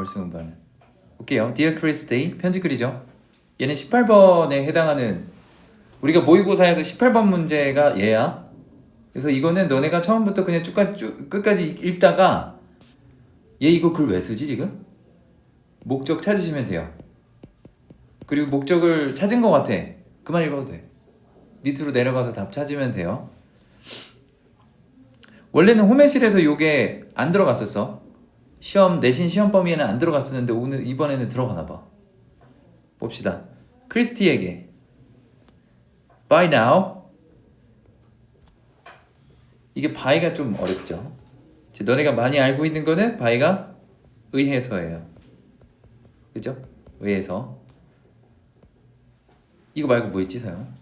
월수 음반은. 볼게요. Dear Christy 편지 글이죠. 얘는 18번에 해당하는 우리가 모의고사에서 18번 문제가 얘야. 그래서 이거는 너네가 처음부터 그냥 쭉까지 쭉 끝까지 읽다가 얘 이거 글 왜 쓰지 지금? 목적 찾으시면 돼요. 그리고 목적을 찾은 것 같아. 그만 읽어도 돼. 밑으로 내려가서 답 찾으면 돼요. 원래는 호매실에서 요게 안 들어갔었어. 시험 내신 시험 범위에는 안 들어갔었는데 오늘 이번에는 들어가나 봐. 봅시다. 크리스티에게 by now 이게 by가 좀 어렵죠. 이제 너네가 많이 알고 있는 거는 by가 의해서예요. 그죠? 의해서 이거 말고 뭐 있지 사연?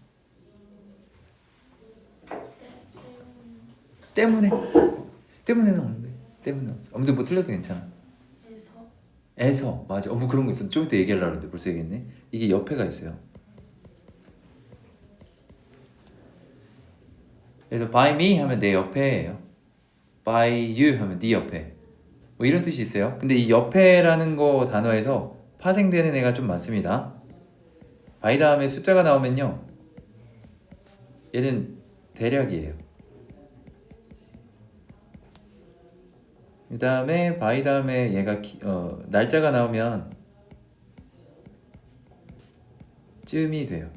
때문에 때문에는 없는데 때문에 없어. 아무튼 뭐 틀려도 괜찮아. 에서 에서 맞아. 어뭐 그런 거 있어. 좀 이따 얘기하려고 했는데 벌써 얘기했네. 이게 옆에가 있어요. 그래서 by me 하면 내 옆에예요. by you 하면 네 옆에. 뭐 이런 뜻이 있어요. 근데 이 옆에라는 거 단어에서 파생되는 애가 좀 많습니다. by 다음에 숫자가 나오면요. 얘는 대략이에요. 그 다음에 by 다음에 얘가 기- 어, 날짜가 나오면 쯤이 돼요.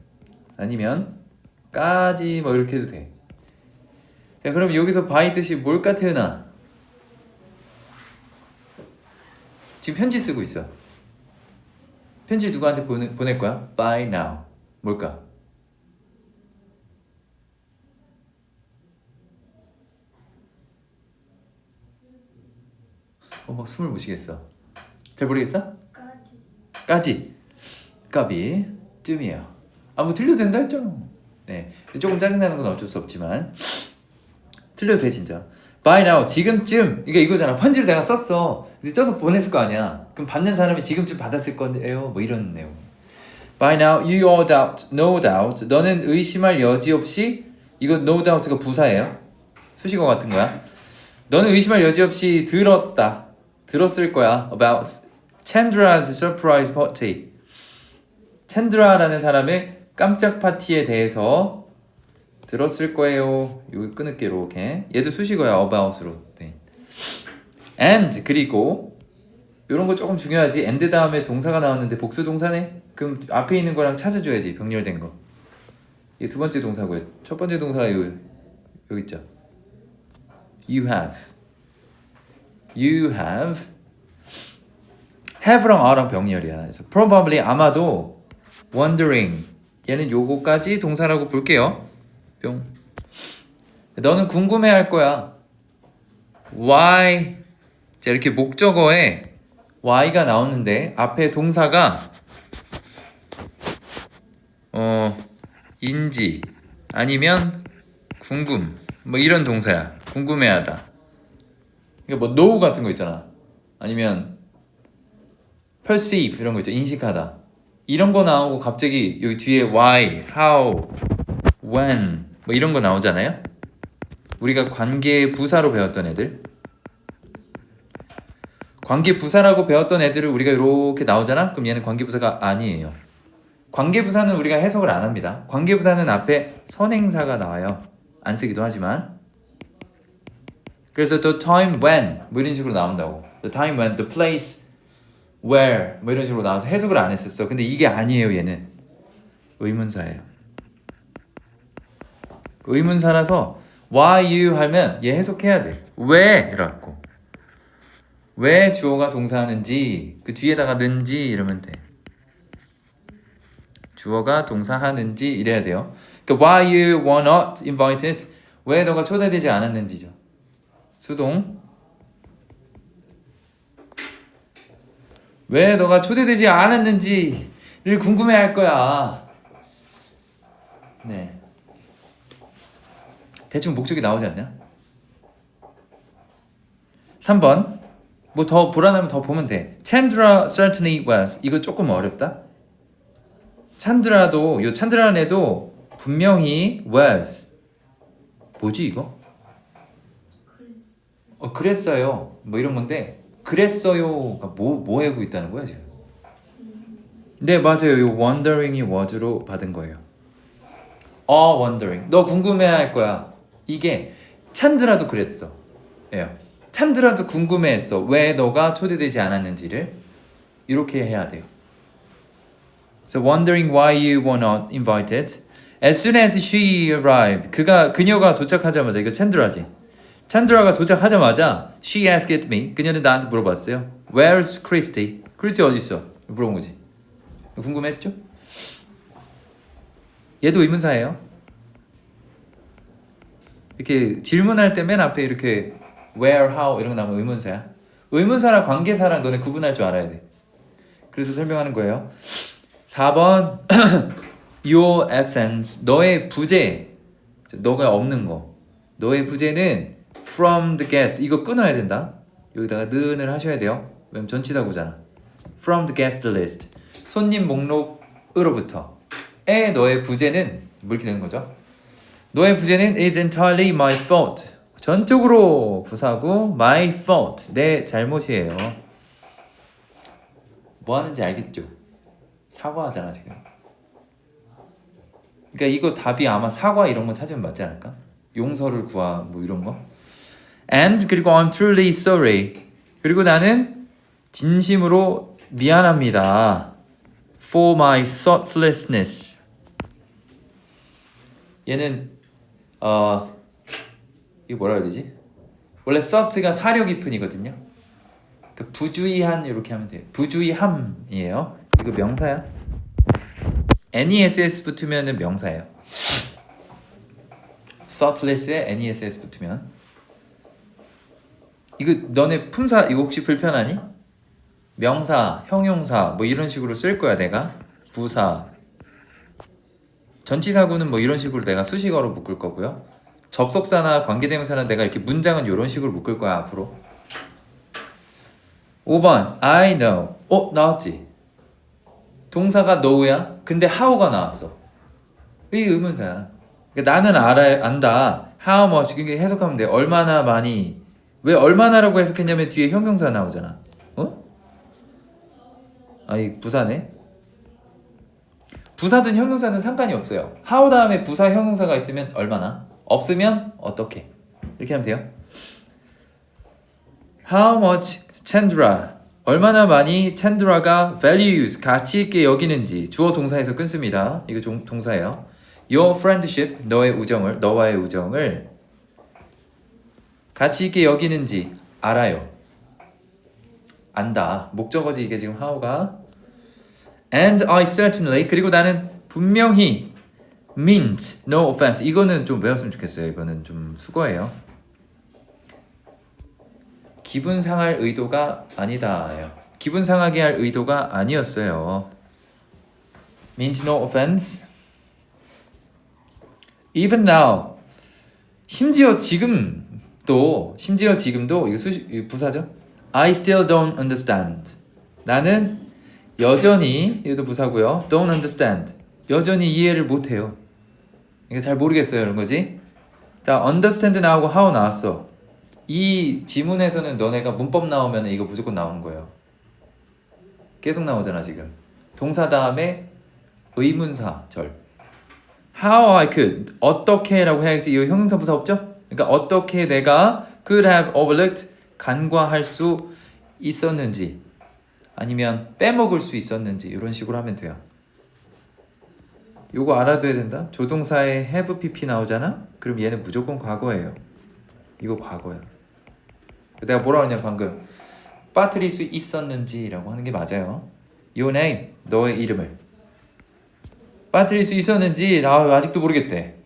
아니면 까지 뭐 이렇게 해도 돼. 자 그럼 여기서 by 뜻이 뭘까 태은아? 지금 편지 쓰고 있어. 편지 누구한테 보내, 보낼 거야? By now. 뭘까? 어, 막 숨을 못 쉬겠어. 잘 모르겠어? 까지 까지. 까비. 쯤이에요. 아, 뭐 틀려도 된다 했잖아. 네. 조금 짜증나는 건 어쩔 수 없지만. 틀려도 돼, 진짜. By now, 지금쯤. 이게 이거잖아. 편지를 내가 썼어. 근데 써서 보냈을 거 아니야. 그럼 받는 사람이 지금쯤 받았을 거예요. 뭐 이런 내용. By now, you all doubt, no doubt. 너는 의심할 여지 없이. 이거 no doubt가 부사예요. 수식어 같은 거야. 너는 의심할 여지 없이 들었다. 들었을 거야. About Chandra's surprise party. 챈드라라는 사람의 깜짝 파티에 대해서 들었을 거예요. 여기 끊을게 이렇게. 얘도 수식어야 about으로 돼. and 그리고 이런 거 조금 중요하지. and 다음에 동사가 나왔는데 복수 동사네. 그럼 앞에 있는 거랑 찾아줘야지 병렬된 거. 이게 두 번째 동사고요. 첫 번째 동사가 여기, 여기 있죠. You have. You have. have랑 are랑 병렬이야. 그래서 probably 아마도 wondering 얘는 요거까지 동사라고 볼게요. 뿅. 너는 궁금해할 거야. Why? 자 이렇게 목적어에 why가 나오는데 앞에 동사가 어 인지 아니면 궁금 뭐 이런 동사야. 궁금해하다. 그러니까 뭐 know 같은 거 있잖아. 아니면 perceive 이런 거 있죠. 인식하다. 이런 거 나오고 갑자기 여기 뒤에 why, how, when 뭐 이런 거 나오잖아요. 우리가 관계 부사로 배웠던 애들. 관계 부사라고 배웠던 애들을 우리가 이렇게 나오잖아. 그럼 얘는 관계 부사가 아니에요. 관계 부사는 우리가 해석을 안 합니다. 관계 부사는 앞에 선행사가 나와요. 안 쓰기도 하지만. 그래서 the time when 뭐 이런 식으로 나온다고. the time when, the place where 뭐 이런 식으로 나와서 해석을 안 했었어. 근데 이게 아니에요, 얘는. 의문사예요. 의문사라서 why you 하면 얘 해석해야 돼. 왜 이라고. 왜 주어가 동사하는지 그 뒤에다가 는지 이러면 돼. 주어가 동사하는지 이래야 돼요. 그러니까 why you were not invited 왜 너가 초대되지 않았는지죠. 수동 왜 너가 초대되지 않았는지를 궁금해 할 거야. 네. 대충 목적이 나오지 않냐? 3번. 뭐 더 불안하면 더 보면 돼. Chandra certainly was. 이거 조금 어렵다. 찬드라도 요 찬드라는 애도 분명히 was. 뭐지 이거? 어 그랬어요. 뭐 이런 건데 그랬어요가 뭐, 뭐 하고 있다는 거야 지금? 네 맞아요. 이 wondering이 was로 받은 거예요. 어 wondering. 너 궁금해할 거야. 이게 찬드라도 그랬어. 예요 찬드라도 궁금해했어. 왜 너가 초대되지 않았는지를 이렇게 해야 돼요. So wondering why you were not invited. As soon as she arrived 그가 그녀가 도착하자마자 이거 찬드라지 찬드라가 도착하자마자 she asked me 그녀는 나한테 물어봤어요. Where's Christy? 크리스티 어디 있어? 물어본 거지. 궁금했죠? 얘도 의문사예요. 이렇게 질문할 때 맨 앞에 이렇게 where, how 이런 거 나오면 의문사야. 의문사랑 관계사랑 너네 구분할 줄 알아야 돼. 그래서 설명하는 거예요. 4번 your absence 너의 부재 너가 없는 거. 너의 부재는 from the guest. 이거 끊어야 된다. 여기다가 는을 하셔야 돼요. 왜냐면 전치사구잖아. From the guest list. 손님 목록으로부터. 에 너의 부재는 뭐 이렇게 되는 거죠? 너의 부재는 is entirely my fault. 전적으로 부사고 my fault. 내 잘못이에요. 뭐 하는지 알겠죠? 사과하잖아 지금. 그러니까 이거 답이 아마 사과 이런 거 찾으면 맞지 않을까? 용서를 구하 뭐 이런 거. And 그리고 I'm truly sorry. 그리고 나는 진심으로 미안합니다. For my thoughtlessness. 얘는 어 이거 뭐라 해야 되지? 원래 thought가 사려 깊은이거든요. 그 부주의한 이렇게 하면 돼요. 부주의함이에요. 이거 명사야. NESS 붙으면은 명사예요. thoughtless에 NESS 붙으면 이거 너네 품사 이거 혹시 불편하니? 명사, 형용사 뭐 이런 식으로 쓸 거야 내가 부사 전치사구는 뭐 이런 식으로 내가 수식어로 묶을 거고요. 접속사나 관계대명사는 내가 이렇게 문장은 이런 식으로 묶을 거야 앞으로. 5번 I know. 어 나왔지. 동사가 know야. 근데 how가 나왔어. 이게 의문사야. 그러니까 나는 알아 안다. how much 이게 해석하면 돼. 얼마나 많이. 왜 얼마나라고 해석했냐면 뒤에 형용사 나오잖아. 어? 아이 부사네. 부사든 형용사든 상관이 없어요. how 다음에 부사 형용사가 있으면 얼마나? 없으면 어떻게? 이렇게 하면 돼요. How much Chandra 얼마나 많이 챈드라가 values 가치 있게 여기는지 주어 동사에서 끊습니다. 이거 종, 동사예요. Your friendship 너의 우정을 너와의 우정을 가치 있게 여기는지 알아요. 안다. 목적어지 이게 지금 how가 and I certainly 그리고 나는 분명히 meant no offense 이거는 좀 외웠으면 좋겠어요. 이거는 좀 수거예요. 기분 상할 의도가 아니다예요. 기분 상하게 할 의도가 아니었어요. meant no offense. Even now. 심지어 지금 도 심지어 지금도 이거 수시 이거 부사죠? I still don't understand. 나는 여전히 이것도 부사고요. Don't understand. 여전히 이해를 못해요. 이게 잘 모르겠어요 이런 거지. 자, understand 나오고 how 나왔어. 이 지문에서는 너네가 문법 나오면 이거 무조건 나오는 거예요. 계속 나오잖아 지금. 동사 다음에 의문사 절. How I could 어떻게라고 해야지 이거 형용사 부사 없죠? 그러니까 어떻게 내가 could have overlooked 간과할 수 있었는지 아니면 빼먹을 수 있었는지 이런 식으로 하면 돼요. 요거 알아둬야 된다. 조동사에 have pp 나오잖아. 그럼 얘는 무조건 과거예요. 이거 과거야. 내가 뭐라 그러냐 방금 빠뜨릴 수 있었는지라고 하는 게 맞아요. Your name 너의 이름을 빠뜨릴 수 있었는지 나 아직도 모르겠대.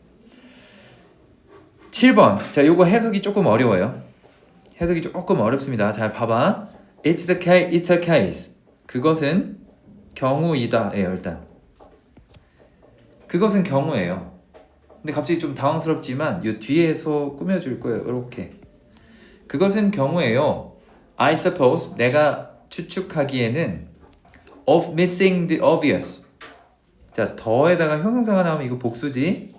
7번 자 요거 해석이 조금 어려워요. 해석이 조금 어렵습니다. 잘 봐봐. It's the case. It's a case. 그것은 경우이다 예요 일단. 그것은 경우예요. 근데 갑자기 좀 당황스럽지만 요 뒤에서 꾸며줄 거예요. 이렇게. 그것은 경우예요. I suppose 내가 추측하기에는 of missing the obvious. 자 더에다가 형용사가 나오면 이거 복수지.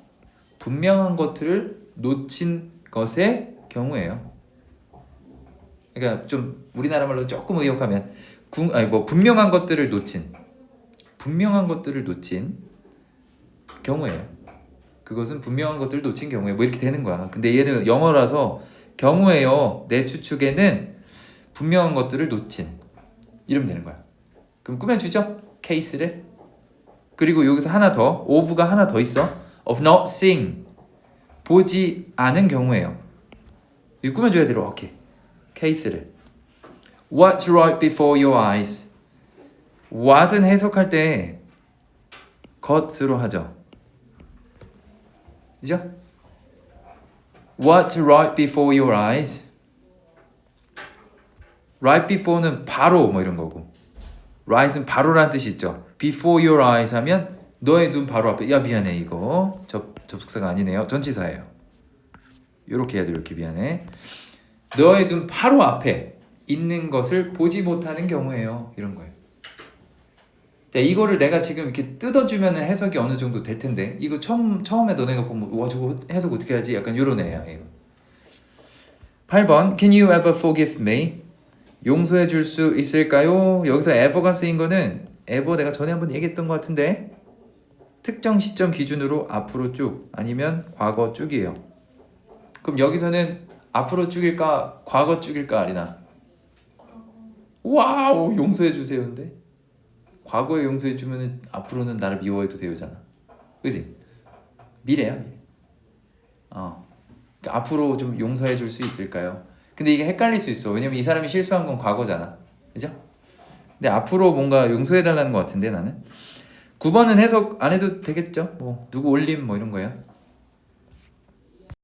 분명한 것들을 놓친 것의 경우예요. 그러니까 좀 우리나라 말로 조금 의역하면 구, 아니 뭐 분명한 것들을 놓친 분명한 것들을 놓친 경우예요. 그것은 분명한 것들을 놓친 경우에 뭐 이렇게 되는 거야. 근데 얘는 영어라서 경우에요. 내 추측에는 분명한 것들을 놓친 이러면 되는 거야. 그럼 꾸며주죠? 케이스를. 그리고 여기서 하나 더 of가 하나 더 있어. of not seeing 보지 않은 꾸며줘야 돼 이렇게 케이스를. What's right before your eyes? what은 해석할 때 것으로 하죠. 그죠? What's right before your eyes? Right before는 바로 뭐 이런 거고 right은 바로라는 뜻이 있죠. Before your eyes 하면 너의 눈 바로 앞에 야 미안해 이거 접 접속사가 아니네요. 전치사예요. 요렇게 해야 돼 이렇게 미안해. 너의 눈 바로 앞에 있는 것을 보지 못하는 경우에요. 이런 거예요. 자 이거를 내가 지금 이렇게 뜯어주면 해석이 어느 정도 될 텐데 이거 처음 처음에 너네가 보면 와 저거 해석 어떻게 하지? 약간 요런 애야 이거. 8번 Can you ever forgive me? 용서해 줄 수 있을까요? 여기서 ever가 쓰인 거는 ever 내가 전에 한번 얘기했던 것 같은데 특정 시점 기준으로 앞으로 쭉 아니면 과거 쭉이에요. 그럼 여기서는 앞으로 쭉일까 과거 쭉일까 아리나? 와우 용서해 주세요인데 과거에 용서해 주면은 앞으로는 나를 미워해도 되잖아. 그지? 미래야 미래. 어. 그러니까 앞으로 좀 용서해 줄 수 있을까요? 근데 이게 헷갈릴 수 있어. 왜냐면 이 사람이 실수한 건 과거잖아. 그죠? 근데 앞으로 뭔가 용서해 달라는 것 같은데 나는. 9번은 해석 안 해도 되겠죠? 뭐 누구 올림 뭐 이런 거야.